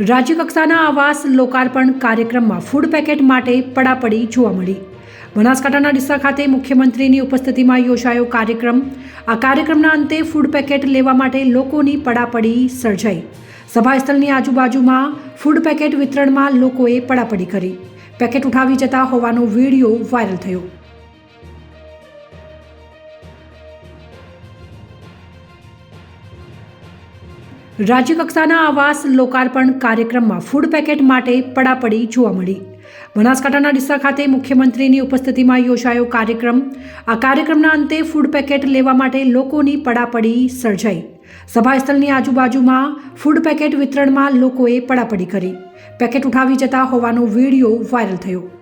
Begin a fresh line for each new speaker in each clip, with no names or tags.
રાજ્યકક્ષાના આવાસ, લોકાર્પણ કાર્યક્રમમાં ફૂડ પેકેટ માટે પડાપડી જોવા મળી. બનાસકાંઠાના ડીસા ખાતે મુખ્યમંત્રીની ઉપસ્થિતિમાં યોજાયો કાર્યક્રમ. આ કાર્યક્રમના અંતે ફૂડ પેકેટ લેવા માટે લોકોની પડાપડી સર્જાઈ. સભાસ્થળની આજુબાજુમાં ફૂડ પેકેટ વિતરણમાં લોકોએ પડાપડી કરી. પેકેટ ઉઠાવી જતા હોવાનો વીડિયો વાયરલ થયો. રાજ્યકક્ષાના આવાસ, લોકાર્પણ કાર્યક્રમમાં ફૂડ પેકેટ માટે પડાપડી જોવા મળી. બનાસકાંઠાના ડીસા ખાતે મુખ્યમંત્રીની ઉપસ્થિતિમાં યોજાયો કાર્યક્રમ. આ કાર્યક્રમના અંતે ફૂડ પેકેટ લેવા માટે લોકોની પડાપડી સર્જાઈ. સભાસ્થળની આજુબાજુમાં ફૂડ પેકેટ વિતરણમાં લોકોએ પડાપડી કરી. પેકેટ ઉઠાવી જતા હોવાનો વીડિયો વાયરલ થયો.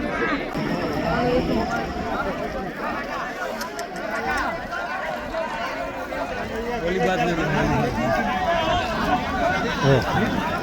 ઓહ